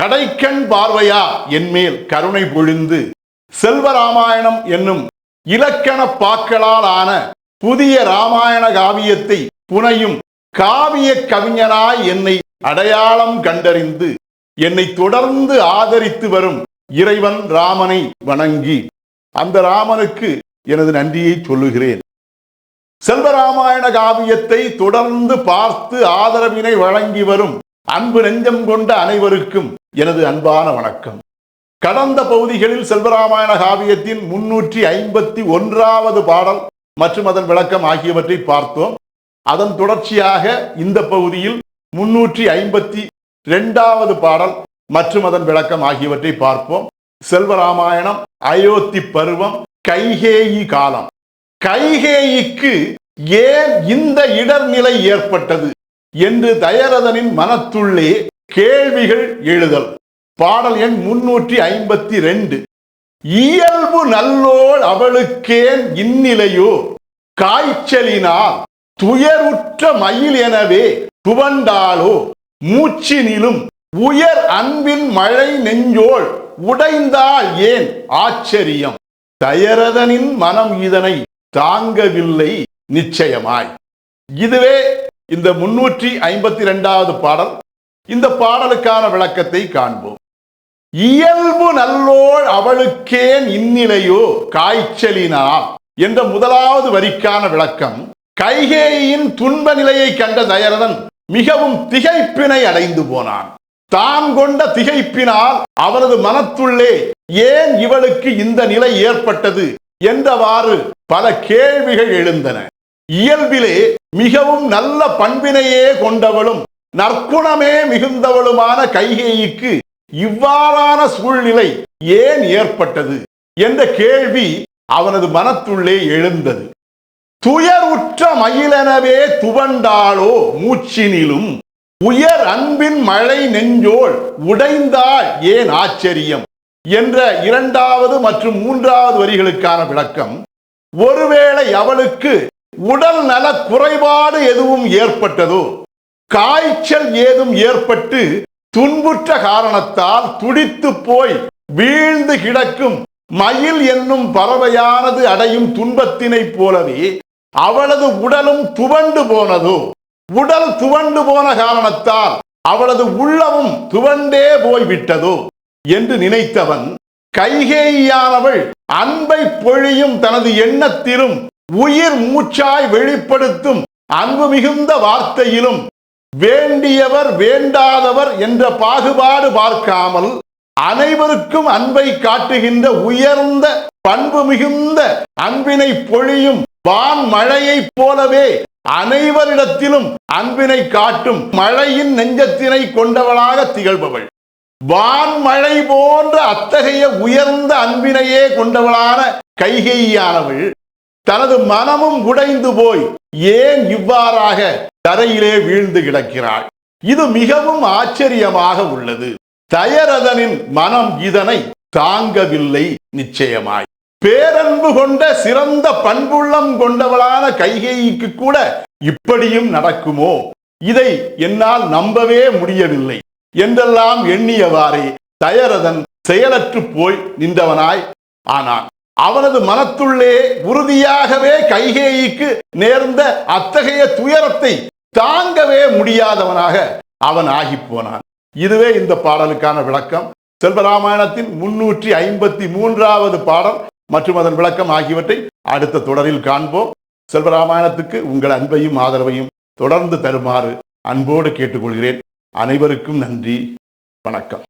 கடைக்கண் பார்வையா? என்மேல் கருணை பொழிந்து. செல்வராமாயணம் என்னும் இலக்கண பாக்களால் ஆன புதிய ராமாயண காவியத்தை புனையும் காவிய கவிஞனாய் என்னை அடையாளம் கண்டறிந்து என்னை தொடர்ந்து ஆதரித்து வரும் இறைவன் ராமனை வணங்கி. அந்த ராமனுக்கு எனது நன்றியை சொல்லுகிறேன். செல்வராமாயண காவியத்தை தொடர்ந்து பார்த்து ஆதரவினை வழங்கி வரும் அன்பு நெஞ்சம் கொண்ட அனைவருக்கும் எனது அன்பான வணக்கம். கடந்த பகுதிகளில் செல்வராமாயண காவியத்தின் முன்னூற்றி ஐம்பத்தி ஒன்றாவது பாடல் மற்றும் அதன் விளக்கம் ஆகியவற்றை பார்த்தோம். அதன் தொடர்ச்சியாக இந்த பகுதியில் முன்னூற்றி ஐம்பத்தி இரண்டாவது பாடல் மற்றும் அதன் விளக்கம் ஆகியவற்றை பார்ப்போம். செல்வராமாயணம் அயோத்தி பருவம் கைகேயி காலம். கைகேயிக்கு ஏன் இந்த இடர்நிலை ஏற்பட்டது என்று தயரதனின் மனத்துள்ளே கேள்விகள் எழுதல். பாடல் எண் முன்னூற்றி ஐம்பத்தி ரெண்டு. இயல்பு நல்லோள் அவளுக்கேன் இந்நிலையோ? காய்ச்சலினால் துயருற்ற மயில் எனவே துவண்டாலோ மூச்சினிலும் உயர் அன்பின் மழை நெஞ்சோள் உடைந்தால் ஏன்? ஆச்சரியம். தயரதனின் மனம் இதனை தாங்கவில்லை நிச்சயமாய். இதுவே இந்த முன்னூற்றி ஐம்பத்தி ரெண்டாவது பாடல். இந்த பாடலுக்கான விளக்கத்தை காண்போம். இயல்பு நல்லோள் அவளுக்கேன் இந்நிலையோ காய்ச்சலினால் என்ற முதலாவது வரிக்கான விளக்கம் கைகேயின் துன்ப நிலையை கண்ட தயரதன் மிகவும் திகைப்பினை அடைந்து போனான். தான் கொண்ட திகைப்பினால் அவனது மனத்துள்ளே ஏன் இவளுக்கு இந்த நிலை ஏற்பட்டது என்றவாறு பல கேள்விகள் எழுந்தன. இயல்பிலே மிகவும் நல்ல பண்பினையே கொண்டவளும் நற்குணமே மிகுந்தவளுமான கைகேயிக்கு இவ்வாறான சூழ்நிலை ஏன் ஏற்பட்டது என்ற கேள்வி அவனது மனத்துள்ளே எழுந்தது. துயர் உற்ற மயிலெனவே துவண்டாளோ மூச்சினிலும் உயர் அன்பின் மழை நெஞ்சோள் உடைந்தாள் ஏன் ஆச்சரியம் என்ற இரண்டாவது மற்றும் மூன்றாவது வரிகளுக்கான விளக்கம் ஒருவேளை அவளுக்கு உடல் நல குறைபாடு எதுவும் ஏற்பட்டதோ காய்ச்சல் ஏதும் ஏற்பட்டு துன்புற்ற காரணத்தால் துடித்து போய் வீழ்ந்து கிடக்கும் மயில் என்னும் பறவையானது அடையும் துன்பத்தினைப் போலவே அவளது உடலும் துவண்டு போனதோ உடல் துவண்டு போன காரணத்தால் அவளது உள்ளமும் துவண்டே போய்விட்டதோ என்று நினைத்தவன் கைகேயானவள் அன்பை பொழியும் தனது எண்ணத்திலும் உயிர் மூச்சாய் வெளிப்படுத்தும் அன்பு மிகுந்த வார்த்தையிலும் வேண்டியவர் வேண்டாதவர் என்ற பாகுபாடு பார்க்காமல் அனைவருக்கும் அன்பை காட்டுகின்ற உயர்ந்த பண்பு மிகுந்த அன்பினை பொழியும் வான் மழையைப் போலவே அனைவரிடத்திலும் அன்பினை காட்டும் மழையின் நெஞ்சத்தினை கொண்டவளாக திகழ்பவள். வான்மழை போன்ற அத்தகைய உயர்ந்த அன்பினையே கொண்டவளான கைகையானவள் தனது மனமும் உடைந்து போய் ஏன் இவ்வாறாக தரையிலே வீழ்ந்து கிடக்கிறாள். இது மிகவும் ஆச்சரியமாக உள்ளது. தயரதனின் மனம் இதனை தாங்கவில்லை நிச்சயமாய். பேரன்பு கொண்ட சிறந்த பண்புள்ளம் கொண்டவளான கைகேயிக்கு கூட இப்படியும் நடக்குமோ? இதை என்னால் நம்பவே முடியவில்லை. என்றெல்லாம் எண்ணியவாறே தயரதன் செயலற்று போய் நின்றவனாய். ஆனான் அவனது மனத்துள்ளே உறுதியாகவே கைகேயிக்கு நேர்ந்த அத்தகைய துயரத்தை தாங்கவே முடியாதவனாக அவன் ஆகிப் போனான் இதுவே இந்த பாடலுக்கான விளக்கம். செல்வராமாயணத்தின் முன்னூற்றி ஐம்பத்தி மூன்றாவது பாடல் மற்றும் அதன் விளக்கம் ஆகியவற்றை அடுத்த தொடரில் காண்போம். செல்வராமாயணத்துக்கு உங்கள் அன்பையும் ஆதரவையும் தொடர்ந்து தருமாறு அன்போடு கேட்டுக்கொள்கிறேன். அனைவருக்கும் நன்றி. வணக்கம்.